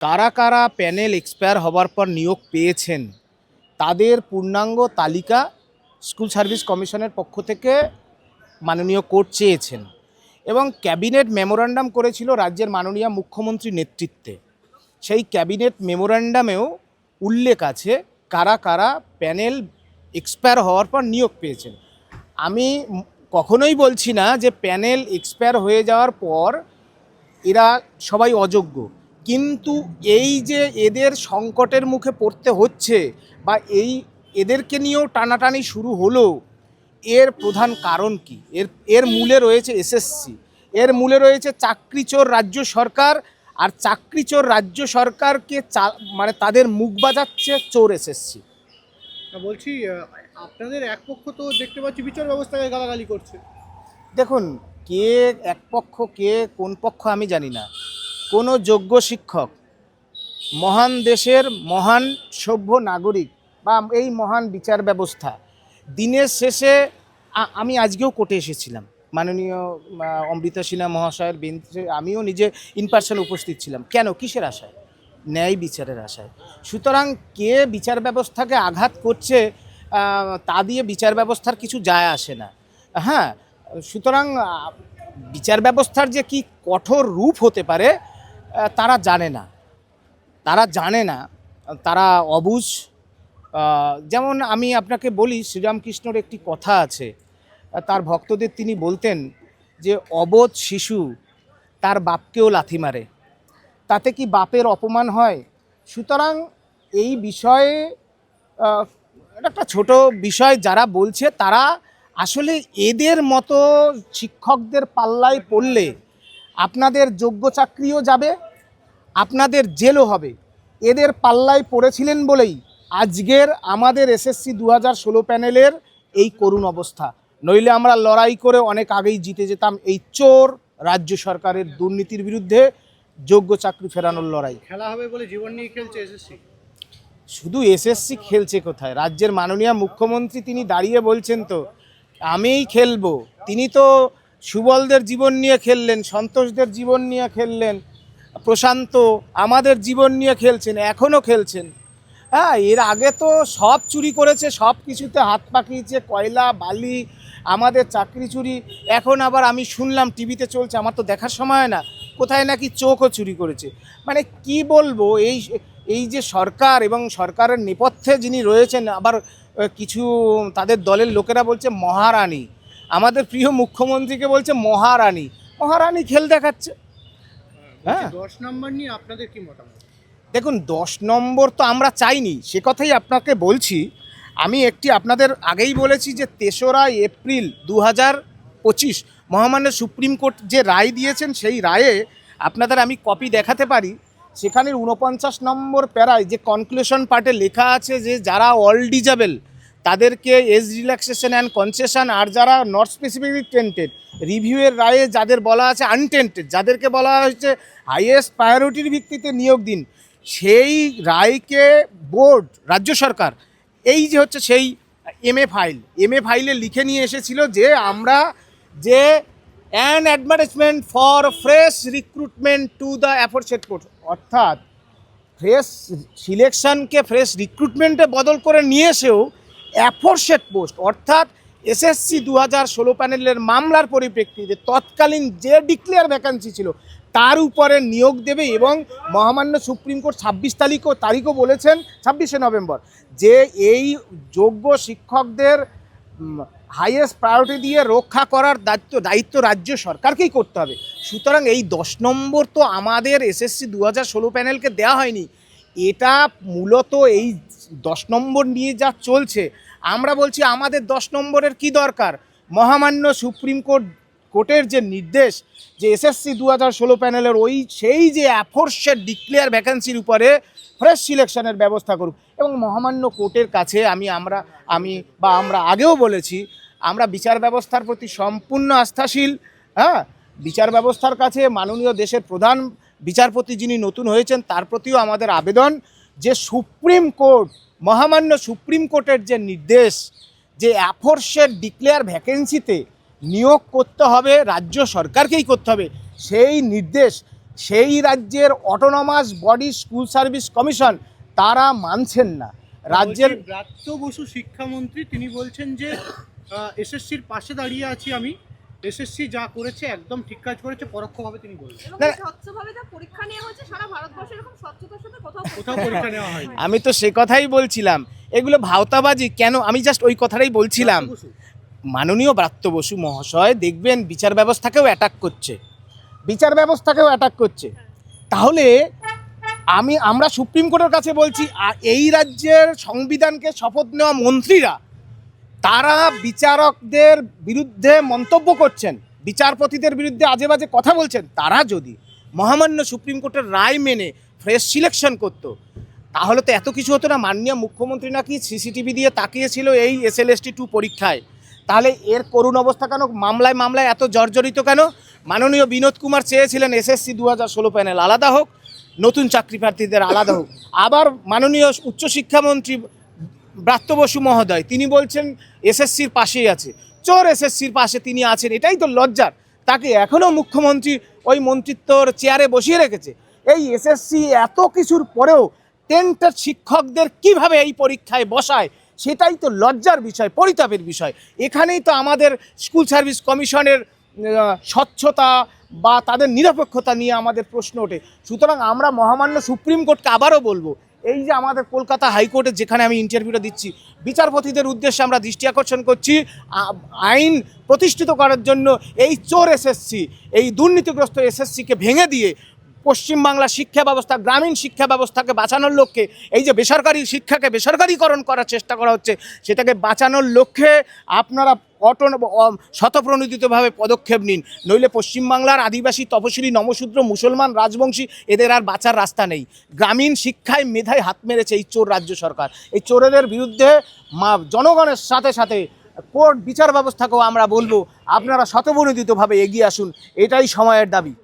কারা কারা panel expire হবার পর নিয়োগ পেয়েছেন, তাদের পূর্ণাঙ্গ তালিকা স্কুল সার্ভিস কমিশনের পক্ষ থেকে মাননীয় কোর্ট চেয়েছেন এবং ক্যাবিনেট মেমোরান্ডাম করেছিল রাজ্যের মাননীয় মুখ্যমন্ত্রী নেতৃত্বে। সেই ক্যাবিনেট মেমোরান্ডামেও উল্লেখ আছে কারা কারা প্যানেল এক্সপায়ার হওয়ার পর নিয়োগ পেয়েছেন। আমি কখনোই বলছি না যে প্যানেল এক্সপায়ার হয়ে যাওয়ার পর এরা সবাই অযোগ্য। কিন্তু এই যে এদের সংকটের মুখে পড়তে হচ্ছে বা এই এদেরকে নিয়েও টানাটানি শুরু হলো এর প্রধান কারণ কি? এর এর মূলে রয়েছে এসএসসি এর মূলে রয়েছে চাকরিচোর রাজ্য সরকার আর চাকরিচোর রাজ্য সরকারকে চা মানে তাদের মুখ বাজাচ্ছে চোর এসএসসি। বলছি আপনাদের এক পক্ষ তো দেখতে পাচ্ছি বিচার ব্যবস্থাকে গালাগালি করছে। দেখুন কে এক পক্ষ কে কোন পক্ষ আমি জানি না। কোনো যোগ্য শিক্ষক মহান দেশের মহান সভ্য নাগরিক বা এই মহান বিচার ব্যবস্থা দিনের শেষে আমি আজকেও কোর্টে এসেছিলাম। মাননীয় অমৃতা সিনহা মহাশয়ের বেঞ্চে আমিও নিজে ইন পার্সন উপস্থিত ছিলাম। কেন? কিসের আশায়? ন্যায় বিচারের আশায়। সুতরাং কে বিচার ব্যবস্থাকে আঘাত করছে তা দিয়ে বিচার ব্যবস্থার কিছু যায় আসে না। হ্যাঁ সুতরাং বিচার ব্যবস্থার যে কি কঠোর রূপ হতে পারে তারা জানে না। তারা জানে না তারা আহ, যেমন আমি আপনাকে বলি শ্রীরামকৃষ্ণর একটি কথা আছে। তার ভক্তদের তিনি বলতেন যে অবোধ শিশু তার বাপকেও লাথি মারে। তাতে কি বাপের অপমান হয়? সুতরাং এই বিষয়ে একটা ছোট বিষয় যারা বলছে তারা আসলে এদের মতো শিক্ষকদের পাল্লায় পড়লে আপনাদের যোগ্য চাকরিও যাবে আপনাদের জেলও হবে। এদের পাল্লায় পড়েছিলেন বলেই আজকের আমাদের এসএসসি দু হাজার ষোলো প্যানেলের এই করুণ অবস্থা। নইলে আমরা লড়াই করে অনেক আগেই জিতে যেতাম এই চোর রাজ্য সরকারের দুর্নীতির বিরুদ্ধে যোগ্য চাকরি ফেরানোর লড়াই। খেলা হবে বলে জীবন নিয়ে খেলছে এসএসসি? শুধু এসএসসি খেলছে কোথায়? রাজ্যের মাননীয় মুখ্যমন্ত্রী তিনি দাঁড়িয়ে বলছেন তো আমিই খেলব। তিনি তো সুবলদের জীবন নিয়ে খেললেন, সন্তোষদের জীবন নিয়ে খেললেন, প্রশান্ত আমাদের জীবন নিয়ে খেলছেন এখনও খেলছেন। হ্যাঁ এর আগে তো সব চুরি করেছে, সব কিছুতে হাত পাকিয়েছে, কয়লা, বালি, আমাদের চাকরি চুরি। এখন আবার আমি শুনলাম টিভিতে চলছে, আমার তো দেখার সময় না, কোথায় নাকি চোখও চুরি করেছে। মানে কি বলব, এই এই যে সরকার এবং সরকারের নেপথ্যে যিনি রয়েছেন, আবার কিছু তাদের দলের লোকেরা বলছে মহারানী। আমাদের প্রিয় মুখ্যমন্ত্রীকে বলছে মহারানী। মহারানী খেল দেখাচ্ছে। হ্যাঁ। দশ নম্বর নিয়ে আপনাদের কি মতামত? দেখুন দশ নম্বর তো আমরা চাইনি সে কথাই আপনাকে বলছি। আমি একটি আপনাদের আগেই বলেছি যে তেসরা এপ্রিল দু হাজার পঁচিশ মহামান্য সুপ্রিম কোর্ট যে রায় দিয়েছেন সেই রায়ে আপনাদের আমি কপি দেখাতে পারি। সেখানের উনপঞ্চাশ নম্বর প্যারায় যে কনক্লুশন পার্টে লেখা আছে যে যারা অল ডিজাবেল তাদেরকে এজ রিল্যাক্সেশন অ্যান্ড কনসেশন, আর যারা নট স্পেসিফিকলি টেন্টেড রিভিউয়ের রায়ে যাদের বলা আছে আনটেন্টেড যাদেরকে বলা হয়েছে হাইয়েস্ট প্রায়োরিটির ভিত্তিতে নিয়োগ দিন, সেই রায়কে বোর্ড রাজ্য সরকার, এই যে হচ্ছে সেই M A file M A ফাইলে লিখে নিয়ে এসেছিল যে আমরা যে an advertisement for fresh recruitment to the aforesaid post অর্থাৎ ফ্রেশ সিলেকশনকে ফ্রেশ রিক্রুটমেন্টে বদল করে নিয়ে এসেও অ্যাফোরসেট পোস্ট, অর্থাৎ এসএসসি দু হাজার ষোলো প্যানেলের মামলার পরিপ্রেক্ষিতে তৎকালীন যে ডিক্লেয়ার ভ্যাকান্সি ছিল, তার উপরে নিয়োগ দেবে এবং মহামান্য সুপ্রিম কোর্ট ছাব্বিশ তারিখও তারিখও বলেছেন ছাব্বিশে নভেম্বর যে এই যোগ্য শিক্ষকদের হাইয়েস্ট প্রায়োরিটি দিয়ে রক্ষা করার দায়িত্ব দায়িত্ব রাজ্য সরকারকেই করতে হবে। সুতরাং এই দশ নম্বর তো আমাদের এসএসসি দু হাজার ষোলো প্যানেলকে দেওয়া হয়নি। এটা মূলত এই দশ নম্বর নিয়ে যা চলছে, আমরা বলছি আমাদের দশ নম্বরের কি দরকার? মহামান্য সুপ্রিম কোর্ট, কোর্টের যে নির্দেশ যে এসএসসি দু হাজার ষোলো প্যানেলের ওই সেই যে অ্যাফোর্সের ডিক্লেয়ার ভ্যাকেন্সির উপরে ফ্রেশ সিলেকশনের ব্যবস্থা করুক। এবং মহামান্য কোর্টের কাছে আমি, আমরা, আমি বা আমরা আগেও বলেছি, আমরা বিচার ব্যবস্থার প্রতি সম্পূর্ণ আস্থাশীল হ্যাঁ? বিচার ব্যবস্থার কাছে মাননীয় দেশের প্রধান বিচারপতি যিনি নতুন হয়েছেন, তার প্রতিও আমাদের আবেদন যে সুপ্রিম কোর্ট, মহামান্য সুপ্রিম কোর্টের যে নির্দেশ যে অ্যাফোর্সের ডিক্লেয়ার ভ্যাকেন্সিতে নিয়োগ করতে হবে, রাজ্য সরকারকেই করতে হবে, সেই নির্দেশ, সেই রাজ্যের autonomous body school service commission তারা মানছেন না। রাজ্যের ব্রাত্য বসু শিক্ষামন্ত্রী, তিনি বলছেন যে এসএসসির পাশে দাঁড়িয়ে আছি আমি। এসএসসি যা করেছে একদম ঠিক কাজ করেছে পরোক্ষভাবে তিনি বলছেন এবং না, স্বচ্ছভাবে যা পরীক্ষা নেওয়া হয়েছে সারা ভারতবর্ষে এরকম স্বচ্ছতার সাথে কোথাও কোথাও পরীক্ষা নেওয়া হয়নি। আমি তো সে কথাই বলছিলাম। এগুলো ভাওতাবাজি কেন? আমি জাস্ট ওই কথাটাই বলছিলাম। মাননীয় ব্রাত্য বসু মহাশয় দেখবেন বিচার ব্যবস্থাকেও অ্যাটাক করছে। বিচার ব্যবস্থাকেও অ্যাটাক করছে। তাহলে আমি আমরা সুপ্রিম কোর্টের কাছে বলছি এই রাজ্যের সংবিধানকে শপথ নেওয়া মন্ত্রীরা তারা বিচারকদের বিরুদ্ধে মন্তব্য করছেন, বিচারপতিদের বিরুদ্ধে আজে বাজে কথা বলছেন, তারা যদি মহামান্য সুপ্রিম কোর্টের রায় মেনে ফ্রেশ সিলেকশন করতো, তাহলে তো এত কিছু হতো না। মাননীয় মুখ্যমন্ত্রী নাকি সিসিটিভি দিয়ে তাকিয়েছিল এই এসএলএসটি টু পরীক্ষায়। তাহলে এর করুণ অবস্থা কেন? মামলায় মামলায় এত জর্জরিত কেন? মাননীয় বিনোদ কুমার চেয়েছিলেন এসএসসি দু হাজার ষোলো প্যানেল আলাদা হোক, নতুন চাকরি প্রার্থীদের আলাদা হোক। আবার মাননীয় উচ্চশিক্ষামন্ত্রী ব্রাত্য বসু মহোদয়, তিনি বলছেন এসএসসির পাশেই আছে। চোর এসএসসির পাশে তিনি আছেন, এটাই তো লজ্জার। তাকে এখনও মুখ্যমন্ত্রী ওই মন্ত্রিত্বর চেয়ারে বসিয়ে রেখেছে। এই এসএসসি এত কিছুর পরেও টেন্টের শিক্ষকদের কীভাবে এই পরীক্ষায় বসায়, সেটাই তো লজ্জার বিষয়, পরিতাপের বিষয়। এখানেই তো আমাদের স্কুল সার্ভিস কমিশনের স্বচ্ছতা বা তাদের নিরপেক্ষতা নিয়ে আমাদের প্রশ্ন ওঠে। সুতরাং আমরা মহামান্য সুপ্রিম কোর্টকে আবারও বলব এই যে আমাদের কলকাতা হাইকোর্টে যেখানে আমি ইন্টারভিউটা দিচ্ছি, বিচারপতিদের উদ্দেশ্যে আমরা দৃষ্টি আকর্ষণ করছি আইন প্রতিষ্ঠিত করার জন্য এই চোর এসএসসি, এই দুর্নীতিগ্রস্ত এসএসসিকে ভেঙে দিয়ে পশ্চিমবাংলা শিক্ষা ব্যবস্থা, গ্রামীণ শিক্ষা ব্যবস্থাকে বাঁচানোর লক্ষ্যে, এই যে বেসরকারি শিক্ষাকে বেসরকারিকরণ করার চেষ্টা করা হচ্ছে, সেটাকে বাঁচানোর লক্ষ্যে আপনারা অটো শতপ্রণোদিতভাবে পদক্ষেপ নিন। নইলে পশ্চিমবাংলার আদিবাসী তপশিলি, নমশূদ্র, মুসলমান, রাজবংশী, এদের আর বাঁচার রাস্তা নেই। গ্রামীণ শিক্ষায় মেধায় হাত মেরেছে এই চোর রাজ্য সরকার। এই চোরেদের বিরুদ্ধে মা, জনগণের সাথে সাথে কোর্ট বিচার ব্যবস্থাকেও আমরা বলব, আপনারা শতপ্রণোদিতভাবে এগিয়ে আসুন। এটাই সময়ের দাবি।